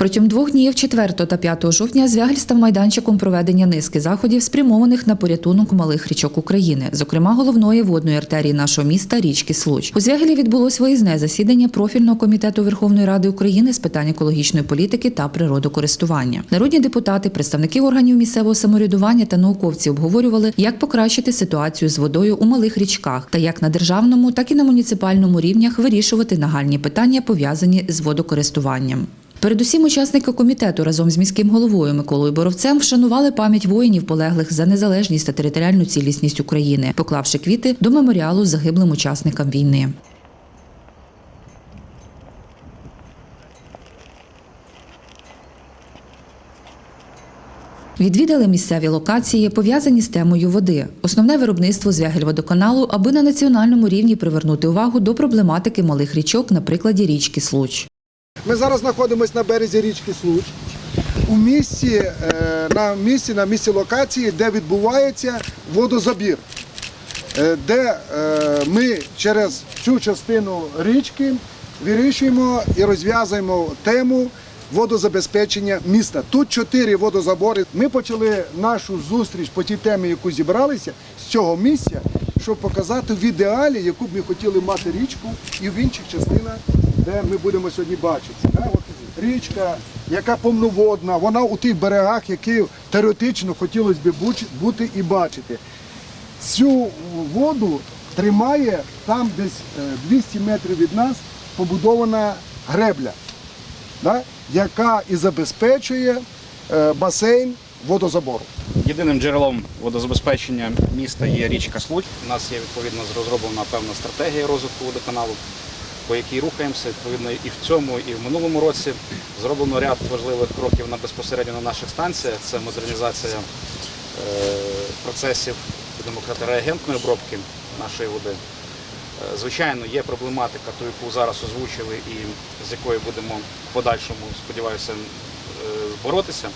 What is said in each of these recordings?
Протягом двох днів 4 та 5 жовтня Звягель став майданчиком проведення низки заходів, спрямованих на порятунок малих річок України, зокрема головної водної артерії нашого міста річки Случ. У Звягелі відбулось виїзне засідання профільного комітету Верховної Ради України з питань екологічної політики та природокористування. Народні депутати, представники органів місцевого самоврядування та науковці обговорювали, як покращити ситуацію з водою у малих річках та як на державному, так і на муніципальному рівнях вирішувати нагальні питання, пов'язані з водокористуванням. Передусім, учасники комітету разом з міським головою Миколою Боровцем вшанували пам'ять воїнів, полеглих за незалежність та територіальну цілісність України, поклавши квіти до меморіалу загиблим учасникам війни. Відвідали місцеві локації, пов'язані з темою води, основне виробництво Звягельводоканалу, аби на національному рівні привернути увагу до проблематики малих річок на прикладі річки Случ. Ми зараз знаходимося на березі річки Случ. У місці, е, на місці, на місці локації, де відбувається водозабір, е, де е, ми через цю частину річки вирішуємо і розв'язуємо тему водозабезпечення міста. Тут чотири водозабори. Ми почали нашу зустріч по тій темі, яку зібралися з цього місця, щоб показати в ідеалі, яку б ми хотіли мати річку і в інших частинах, де ми будемо сьогодні бачити. Річка, яка повноводна, вона у тих берегах, які теоретично хотілося б бути і бачити. Цю воду тримає там десь е, 200 метрів від нас побудована гребля, яка і забезпечує е, басейн водозабору. Єдиним джерелом водозабезпечення міста є річка Случ. У нас є відповідно розроблена певна стратегія розвитку водоканалу, по якій рухаємося. Відповідно, і в цьому, і в минулому році зроблено ряд важливих кроків на безпосередньо на наших станціях. Це модернізація е, процесів будемо реагентної обробки нашої води. Е, Звичайно, є проблематика, ту, яку зараз озвучили, і з якою будемо в подальшому, сподіваюся, е, боротися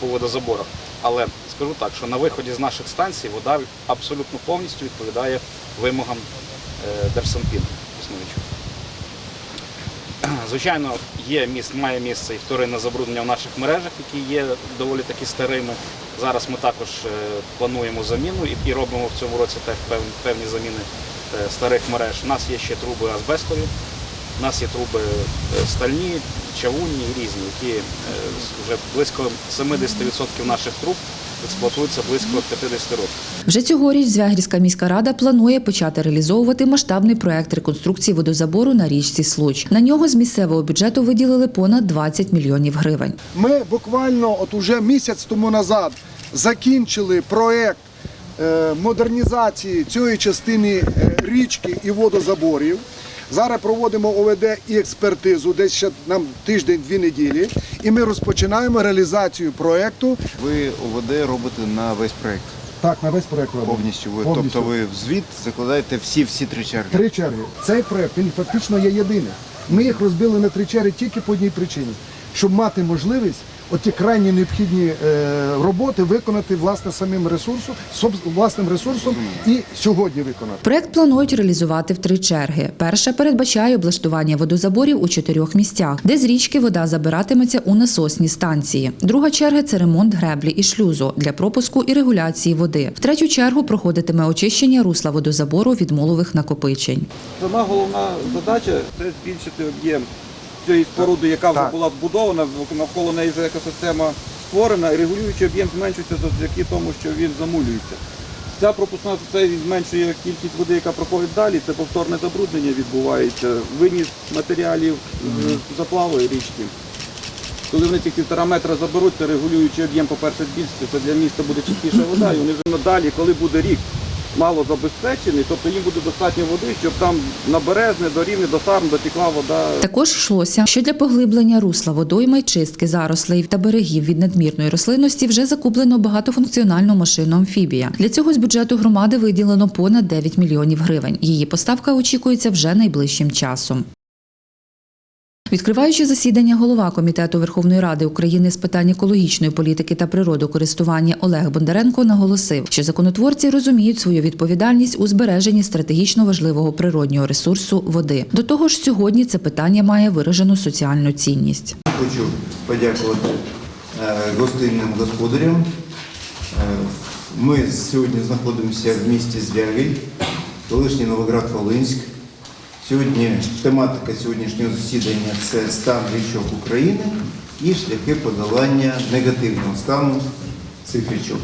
по водозаборах. Але скажу так, що на виході з наших станцій вода абсолютно повністю відповідає вимогам Держсанпіну існуючих. Звичайно, є місце, має місце і вторинне забруднення в наших мережах, які є доволі таки старими. Зараз ми також е, плануємо заміну і, робимо в цьому році теж певні, заміни е, старих мереж. У нас є ще труби азбестові, у нас є труби е, стальні, чавунні і різні, які вже близько 70% наших труб експлуатуються близько 50 років. Вже цьогоріч Звягільська міська рада планує почати реалізовувати масштабний проект реконструкції водозабору на річці Случ. На нього з місцевого бюджету виділили понад 20 мільйонів гривень. Ми буквально от уже місяць тому назад закінчили проект е, модернізації цієї частини е, річки і водозаборів. Зараз проводимо ОВД і експертизу, десь ще нам тиждень-дві неділі, і ми розпочинаємо реалізацію проекту. Ви ОВД робите на весь проект Так, на весь проект повністю. Ви тобто ви в звіт закладаєте всі всі три черги. Три черги. Цей проект він фактично є єдиний. Ми їх розбили на три черги тільки по одній причині, щоб мати можливість оті крайні необхідні е, роботи виконати власне самим ресурсом, соб- власним ресурсом і сьогодні виконати. Проект планують реалізувати в три черги. Перша передбачає облаштування водозаборів у чотирьох місцях, де з річки вода забиратиметься у насосні станції. Друга черга це ремонт греблі і шлюзу для пропуску і регуляції води. В третю чергу проходитиме очищення русла водозабору від молових накопичень. Сама головна задача це збільшити об'єм цієї споруди, яка вже була збудована, навколо неї вже екосистема створена, і регулюючий об'єм зменшується завдяки тому, що він замулюється. Ця пропускна це зменшує кількість води, яка проходить далі, це повторне забруднення відбувається, виніс матеріалів з заплавої річки. Коли вони ці півтора метра заберуть, це регулюючий об'єм, по-перше, збільшиться, це для міста буде чистіша вода, і вони вже надалі, коли буде рік мало забезпечений, тобто їм буде достатньо води, щоб там на березне, до рівня, до сарм дотікла вода. Також йшлося, що для поглиблення русла водойми чистки зарослей та берегів від надмірної рослинності вже закуплено багатофункціональну машину амфібія. Для цього з бюджету громади виділено понад 9 мільйонів гривень. Її поставка очікується вже найближчим часом. Відкриваючи засідання, голова комітету Верховної Ради України з питань екологічної політики та природокористування Олег Бондаренко наголосив, що законотворці розуміють свою відповідальність у збереженні стратегічно важливого природнього ресурсу води. До того ж, сьогодні це питання має виражену соціальну цінність. Хочу подякувати е, гостинним господарям. Е, Ми сьогодні знаходимося в місті Звягель, колишній Новоград-Волинськ. Сьогодні тематика сьогоднішнього засідання це стан річок України і шляхи подолання негативного стану цих річок.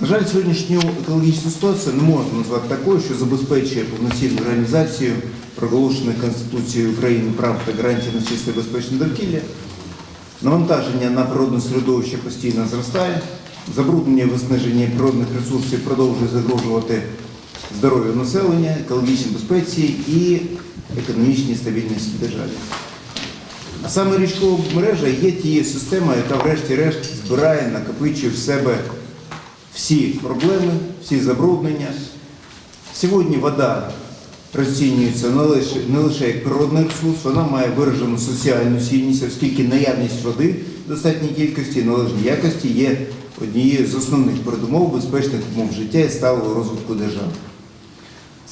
На жаль, сьогоднішню екологічну ситуацію не можна назвати такою, що забезпечує повноцінну реалізацію проголошених Конституцією України прав та гарантій на чисте безпечне довкілля. Навантаження на природне середовище постійно зростає, забруднення виснаження природних ресурсів продовжує загрожувати здоров'ю населення, екологічній безпеці і економічній стабільності держави. А саме річкова мережа є тією системою, яка врешті-решт збирає, накопичує в себе всі проблеми, всі забруднення. Сьогодні вода розцінюється не лише, не лише як природний ресурс, вона має виражену соціальну цінність, оскільки наявність води в достатній кількості і належній якості є однією з основних передумов безпечних умов життя і сталого розвитку держави.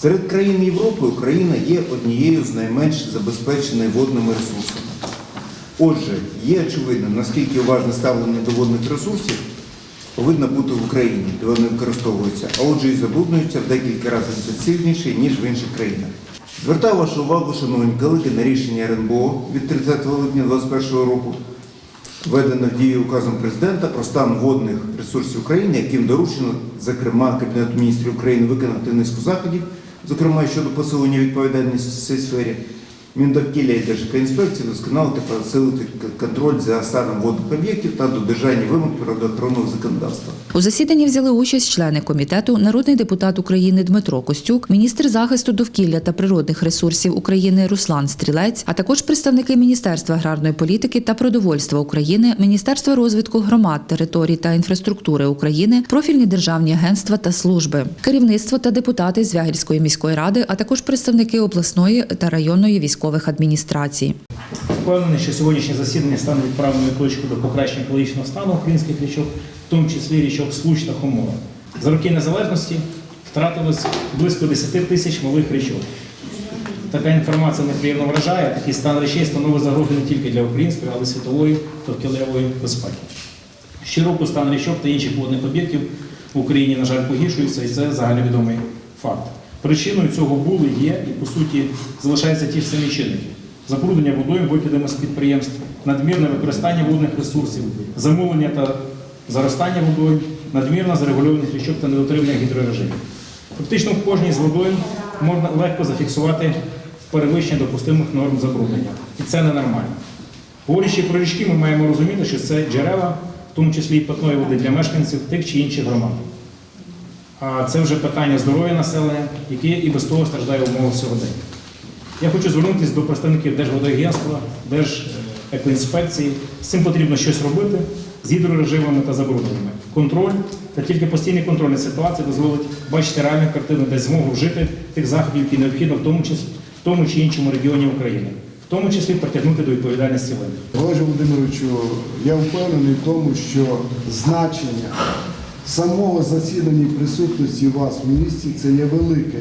Серед країн Європи Україна є однією з найменш забезпечених водними ресурсами. Отже, є очевидним, наскільки уважне ставлення до водних ресурсів повинно бути в Україні, де вони використовуються, а отже і забруднюються в декілька разів інтенсивніше, ніж в інших країнах. Звертаю вашу увагу, шановні колеги, на рішення РНБО від 30 липня 2021 року, введено в дію указом президента про стан водних ресурсів України, яким доручено, зокрема, Кабінету міністрів України виконати низку заходів, зокрема щодо посилення відповідальності в цій сфері. Міндовкілля і Держекоінспекції досконалити посилити контроль за станом водних об'єктів та додержання вимог природоохоронного законодавства. У засіданні взяли участь члени комітету, народний депутат України Дмитро Костюк, міністр захисту довкілля та природних ресурсів України Руслан Стрілець, а також представники Міністерства аграрної політики та продовольства України, Міністерства розвитку громад, територій та інфраструктури України, профільні державні агентства та служби, керівництво та депутати Звягільської міської ради, а також представники обласної та районної військових адміністрацій. Впевнений, що сьогоднішнє засідання стане відправною точкою до покращення екологічного стану українських річок, в тому числі річок Случ та Хомора. За роки незалежності втратилось близько 10 тисяч малих річок. Така інформація неприємно вражає, такий стан речей становить загрозу не тільки для української, але й світової довкіллєвої безпеки. Щороку стан річок та інших водних об'єктів в Україні, на жаль, погіршується, і це загальновідомий факт. Причиною цього були, є і, по суті, залишаються ті ж самі чинники. Забруднення водою викидами з підприємств, надмірне використання водних ресурсів, замулення та заростання водою, надмірна зарегульованість річок та недотримання гідрорежимів. Фактично в кожній з водою можна легко зафіксувати перевищення допустимих норм забруднення. І це ненормально. Говорячи про річки, ми маємо розуміти, що це джерела, в тому числі і питної води для мешканців тих чи інших громад. А це вже питання здоров'я населення, яке і без того страждає в умовах сьогодення. Я хочу звернутися до представників Держводоагентства, Держекоінспекції. З цим потрібно щось робити з гідрорежимами та забрудненнями. Контроль та тільки постійний контроль над ситуацією дозволить бачити реальну картину, дасть змогу вжити тих заходів, які необхідно в тому, числі, в тому чи іншому регіоні України, в тому числі притягнути до відповідальності. Олеже Володимировичу, я впевнений в тому, що значення самого засідання присутності вас в місті це є велике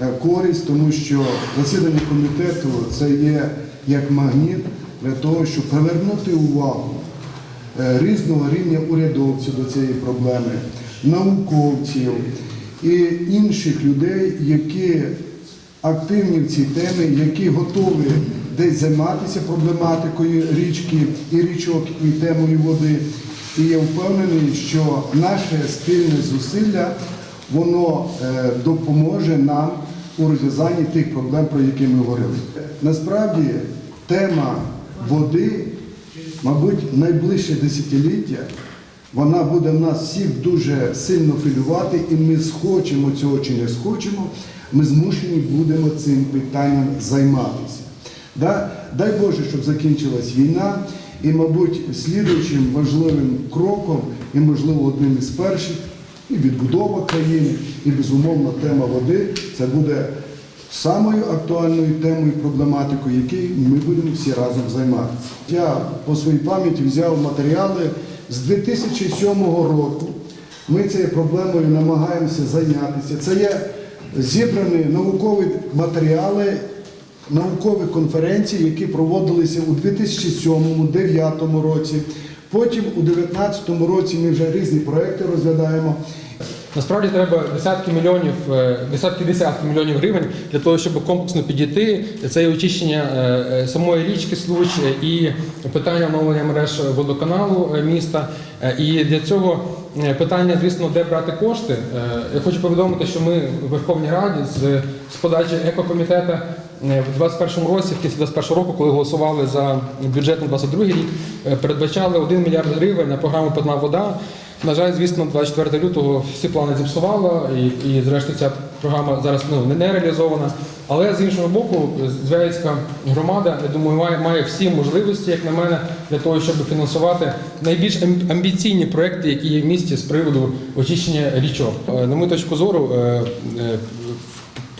е, користь, тому що засідання комітету це є як магніт для того, щоб привернути увагу е, різного рівня урядовців до цієї проблеми, науковців і інших людей, які активні в цій темі, які готові десь займатися проблематикою річки і річок, і темою води. І я впевнений, що наше спільне зусилля воно е, допоможе нам у розв'язанні тих проблем, про які ми говорили. Насправді тема води, мабуть, найближче десятиліття вона буде нас всіх дуже сильно хвилювати, і ми схочемо цього чи не схочемо, ми змушені будемо цим питанням займатися. Дай Боже, щоб закінчилась війна, і, мабуть, слідуючим важливим кроком, і, можливо, одним із перших, і відбудова країни, і безумовно тема води це буде самою актуальною темою, проблематикою, якою ми будемо всі разом займатися. Я по своїй пам'яті взяв матеріали з 2007 року. Ми цією проблемою намагаємося зайнятися. Це є зібрані наукові матеріали, наукові конференції, які проводилися у 2007-2009 році. Потім у 2019 році ми вже різні проекти розглядаємо. Насправді треба десятки мільйонів, е, десятки десятки мільйонів гривень для того, щоб комплексно підійти. Це і очищення е, е, самої річки Случ і питання оновлення мереж водоканалу міста. І для цього питання, звісно, де брати кошти. Я хочу повідомити, що ми в Верховній Раді з, подачі екокомітету в 21 році, в кінці 21 року, коли голосували за бюджет на 22 рік, е, передбачали 1 мільярд гривень на програму Питна вода. На жаль, звісно, 24 лютого всі плани зіпсувало, і, і зрештою ця програма зараз ну, не- реалізована. Але з іншого боку, Звягільська громада, я думаю, має, має всі можливості, як на мене, для того, щоб фінансувати найбільш амбіційні проекти, які є в місті з приводу очищення річок. Е, На мою точку зору, е, е,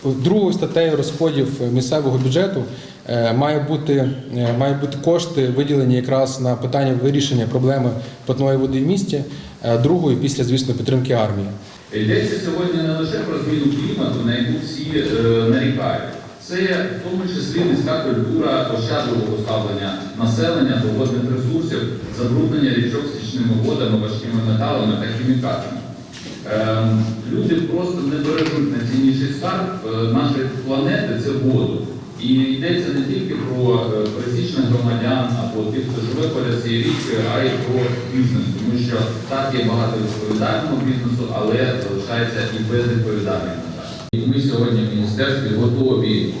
другою статтею розходів місцевого бюджету е, має бути, е, має бути кошти виділені якраз на питання вирішення проблеми питної води в місті. е, Другою після, звісно, підтримки армії. Йдеться сьогодні не лише про зміну клімату, на яку всі е, нарікають. Це в тому числі низька культура ощадливого ставлення населення до водних ресурсів, забруднення річок стічними водами, важкими металами та хімікатами. Ем, люди просто не бережуть найцінніший скарб е, нашої планети це воду. І йдеться не тільки про е, пересічних громадян або тих, хто живе поряд цією річкою, а й про бізнес, тому що так є багато відповідального бізнесу, але залишається і безвідповідальний, на жаль. Ми сьогодні в міністерстві готові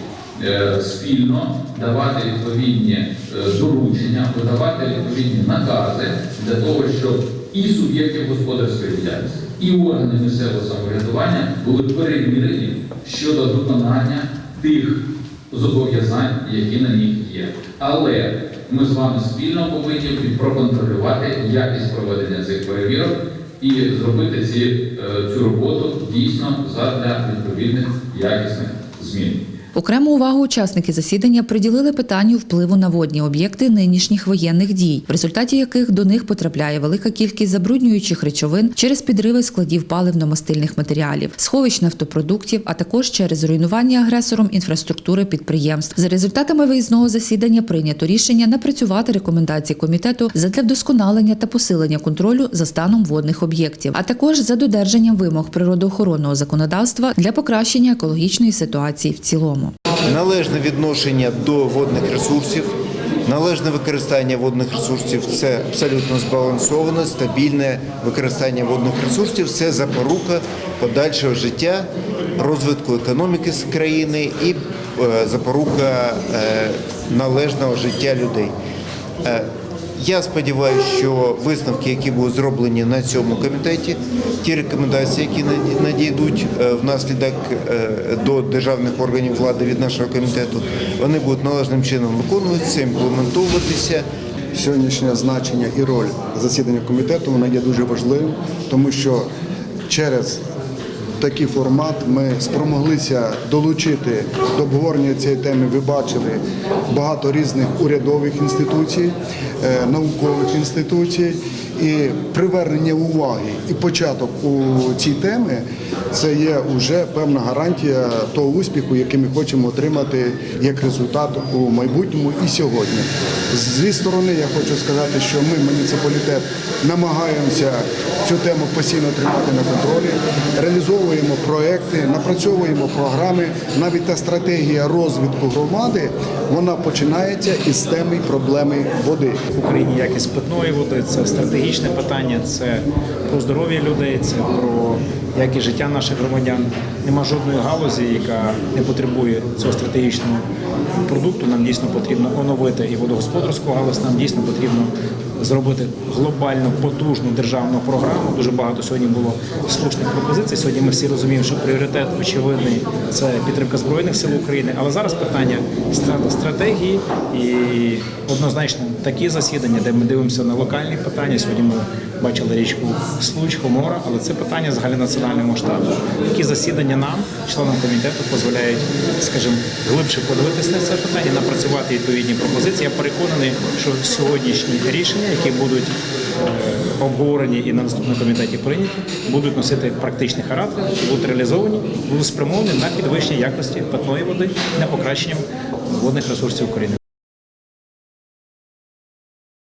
е, спільно давати відповідні доручення, видавати відповідні накази для того, щоб і суб'єкти господарської діяльності, і органи місцевого самоврядування були перевірені щодо виконання тих зобов'язань, які на них є. Але ми з вами спільно повинні проконтролювати якість проведення цих перевірок і зробити ці, е, цю роботу дійсно задля відповідних якісних змін. Окрему увагу учасники засідання приділили питанню впливу на водні об'єкти нинішніх воєнних дій, в результаті яких до них потрапляє велика кількість забруднюючих речовин через підриви складів паливно-мастильних матеріалів, сховищ нафтопродуктів, а також через руйнування агресором інфраструктури підприємств. За результатами виїзного засідання прийнято рішення напрацювати рекомендації комітету задля вдосконалення та посилення контролю за станом водних об'єктів, а також за додержанням вимог природоохоронного законодавства для покращення екологічної ситуації в цілому. Належне відношення до водних ресурсів, належне використання водних ресурсів це абсолютно збалансоване, стабільне використання водних ресурсів це запорука подальшого життя, розвитку економіки з країни і е, запорука е, належного життя людей. Я сподіваюся, що висновки, які будуть зроблені на цьому комітеті, ті рекомендації, які надійдуть е, внаслідок е, до державних органів влади від нашого комітету, вони будуть належним чином виконуватися, імплементовуватися. Сьогоднішнє значення і роль засідання комітету вона є дуже важливим, тому що через такий формат ми спромоглися долучити до обговорення цієї теми. Ви бачили багато різних урядових інституцій, е, наукових інституцій. І привернення уваги і початок у цій темі це є вже певна гарантія того успіху, який ми хочемо отримати як результат у майбутньому і сьогодні. Зі сторони я хочу сказати, що ми, муніципалітет, намагаємося цю тему постійно тримати на контролі, реалізовуємо проекти, напрацьовуємо програми. Навіть та стратегія розвитку громади вона починається із теми проблеми води. в Україні якість питної води це стратегічне питання, це про здоров'я людей, це про якість життя наших громадян. Нема жодної галузі, яка не потребує цього стратегічного продукту. Нам дійсно потрібно оновити і водогосподарську галузь. Нам дійсно потрібно зробити глобальну потужну державну програму. Дуже багато сьогодні було слушних пропозицій. Сьогодні ми всі розуміємо, що пріоритет очевидний це підтримка збройних сил України. Але зараз питання стратегії і однозначно такі засідання, де ми дивимося на локальні питання. Сьогодні ми бачили річку Случ, Хомора, але це питання загальнонаціонального масштабу. Такі засідання нам, членам комітету, дозволяють, скажімо, глибше подивитися на це питання, напрацювати відповідні пропозиції. Я переконаний, що сьогоднішні рішення, які будуть е, обговорені і на наступному комітеті прийняті, будуть носити практичний характер, будуть реалізовані, будуть спрямовані на підвищення якості питної води, на покращення водних ресурсів України.